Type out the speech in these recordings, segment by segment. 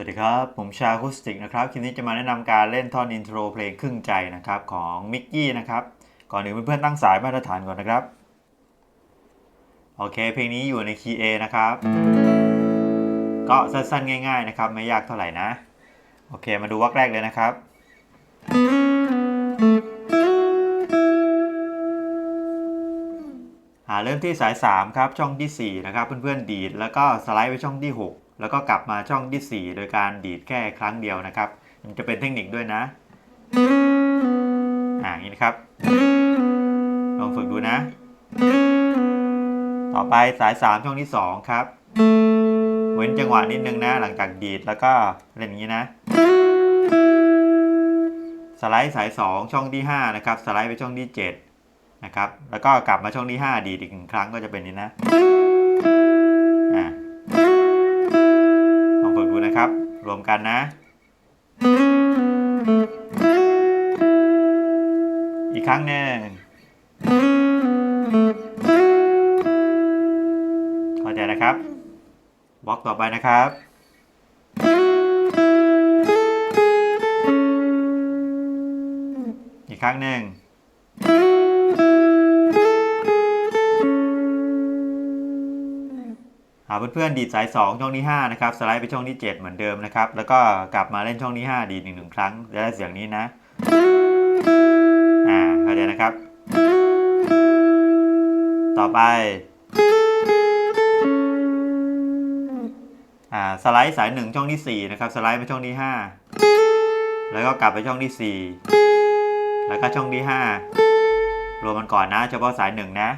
สวัสดีครับ ผมชาคุสติกนะครับ คลิปนี้จะมาแนะนำการเล่นท่อนอินโทรเพลงครึ่งใจนะครับของมิกกี้นะครับ ก่อนอื่นเพื่อนๆตั้งสายมาตรฐานก่อนนะครับ โอเค เพลงนี้อยู่ในคีย์ A นะครับ ก็สั้นๆง่าย ๆนะครับ ไม่ยากเท่าไหร่นะ โอเค มาดูวรรคแรกเลยนะครับหาเริ่มที่สาย 3 ครับ ช่องที่ 4 นะครับ เพื่อนๆดีด แล้วก็สไลด์ไปช่องที่ 6 แล้วก็กลับมาช่องที่ 4 โดยการดีดแค่ครั้งเดียวนะครับ มันจะเป็นเทคนิคด้วยนะอ่าอย่างนี้นะครับ ลองฝึกดูนะ ต่อไปสาย 3 ช่องที่ 2 ครับ เว้นจังหวะนิดนึงนะ หลังจากดีดแล้วก็เล่นอย่างนี้นะ สไลด์สาย 2 ช่องที่ 5 นะครับ สไลด์ไปช่องที่ 7 นะครับ แล้วก็กลับมาช่องที่ 5 ดีดอีกหนึ่งครั้งก็จะเป็นนี้นะ รวมกันนะ อีกครั้งหนึ่งเข้าใจนะครับบล็อกต่อไปนะครับ อีกครั้งหนึ่ง เพื่อนๆดีดสาย 2 ช่องที่5นะครับสไลด์ไปช่องที่ 7 เหมือนเดิมนะครับแล้วก็กลับมาเล่นช่องที่ 5 ดีดหนึ่งหนึ่งครั้งจะได้เสียงนี้นะอ่าเข้าใจนะครับ ต่อไปอ่าสไลด์สาย 1 ช่องที่ 4 นะครับสไลด์ไปช่องที่ 5 แล้วก็กลับไปช่องที่ 4 แล้วก็ช่องที่ 5 รวมมันก่อนนะเฉพาะสาย 1 นะ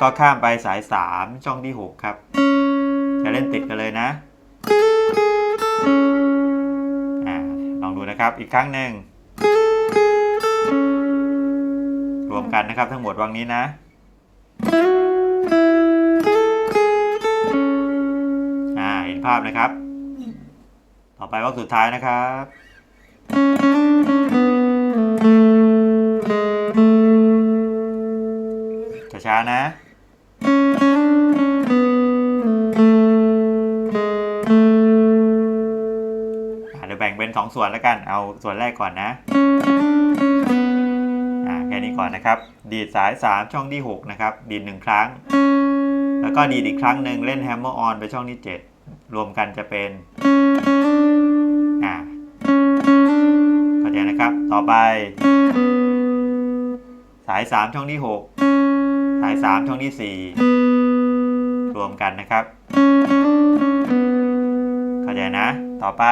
ก็ข้ามไปสาย 3 ช่องที่ 6 ครับ จะเล่นติดกันเลยนะอลองดูนะครับอีกครั้งหนึ่ง รวมกันนะครับทั้งหมดวังนี้นะอ่าเห็นภาพนะครับ ต่อไปวักสุดท้ายนะครับช้าๆนะ บ่งเป็น 2 ส่วนแล้วกัน เอาส่วนแรกก่อนนะอ่าแค่นี้ก่อนนะครับ ดีดสาย 3 ช่องที่ 6 นะครับ ดีด 1 ครั้ง แล้วก็ดีดอีกครั้งหนึ่งเล่นแฮมเมอร์ออนไปช่องที่ 7 รวมกันจะเป็นอ่าเข้าใจนะครับ ต่อไป สาย 3 ช่องที่ 6 สาย 3 ช่องที่ 4 รวมกันนะครับ เข้าใจนะ ต่อไป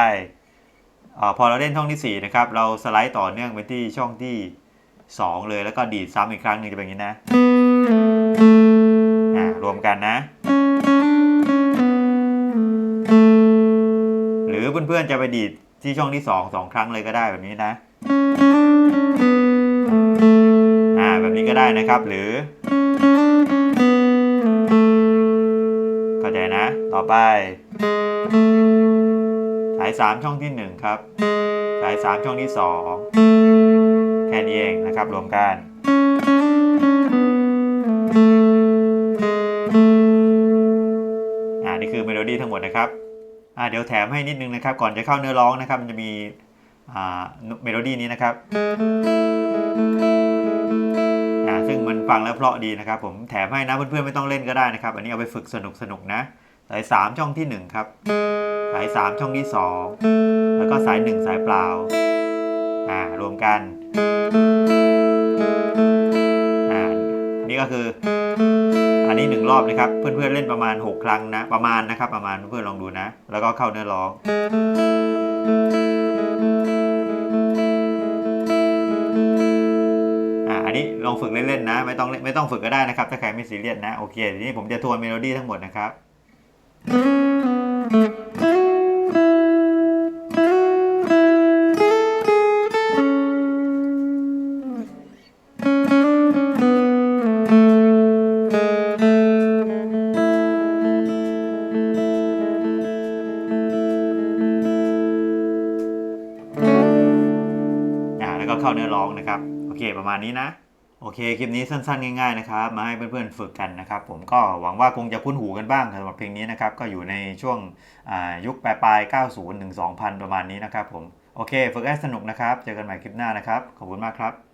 อพอเราเล่นช่องที่4นะครับเราสไลด์ต่อเนื่องไปที่ช่องที่ 2 เลยแล้วก็ดีดซ้ำอีกครั้งหนึ่งจะเป็นอย่างนี้นะอ่ารวมกันนะ หรือเพื่อนๆจะไปดีดที่ช่องที่ 2 2 ครั้งเลยก็ได้แบบนี้นะอ่าแบบนี้ก็ได้นะครับหรือเข้าใจนะ ต่อไป สาย3ช่องที่1ครับ สาย3ช่องที่2แค่นี้เองนะครับรวมกันอ่านี่คือเมโลดี้ทั้งหมดนะครับอ่าเดี๋ยวแถมให้นิดนึงนะครับ ก่อนจะเข้าเนื้อร้องนะครับ มันจะมีอ่าเมโลดี้นี้นะครับอ่าซึ่งมันฟังแล้วเพราะดีนะครับ ผมแถมให้นะเพื่อนๆไม่ต้องเล่นก็ได้นะครับ อันนี้เอาไปฝึกสนุกๆนะสาย3ช่องที่1ครับาย 3 ช่องที่ 2 แล้วก็สาย 1 สายเปล่าอ่ารวมกันอ่านี่ก็คือ อันนี้ 1 รอบนะครับ เพื่อนๆเล่นประมาณ 6 ครั้งนะ ประมาณนะครับประมาณเพื่อนๆลองดูนะ แล้วก็เข้าเนื้อร้องอ่าอันนี้ลองฝึกเล่นๆนะ ไม่ต้องไม่ต้องฝึกก็ได้นะครับ ถ้าใครไม่ซีเรียสนะ โอเคทีนี้ผมจะทวนเมโลดี้ทั้งหมดนะครับ เข้าเนื้อร้องนะครับ โอเค ประมาณนี้นะ โอเค คลิปนี้สั้นๆ ง่ายๆ นะครับ มาให้เพื่อนๆ ฝึกกันนะครับ ผมก็หวังว่าคงจะคุ้นหูกันบ้างสำหรับเพลงนี้นะครับ ก็อยู่ในช่วงยุคปลายๆ 90 ถึง 2000 ประมาณนี้นะครับผม โอเค ฝึกให้สนุกนะครับ เจอกันใหม่คลิปหน้านะครับ ขอบคุณมากครับ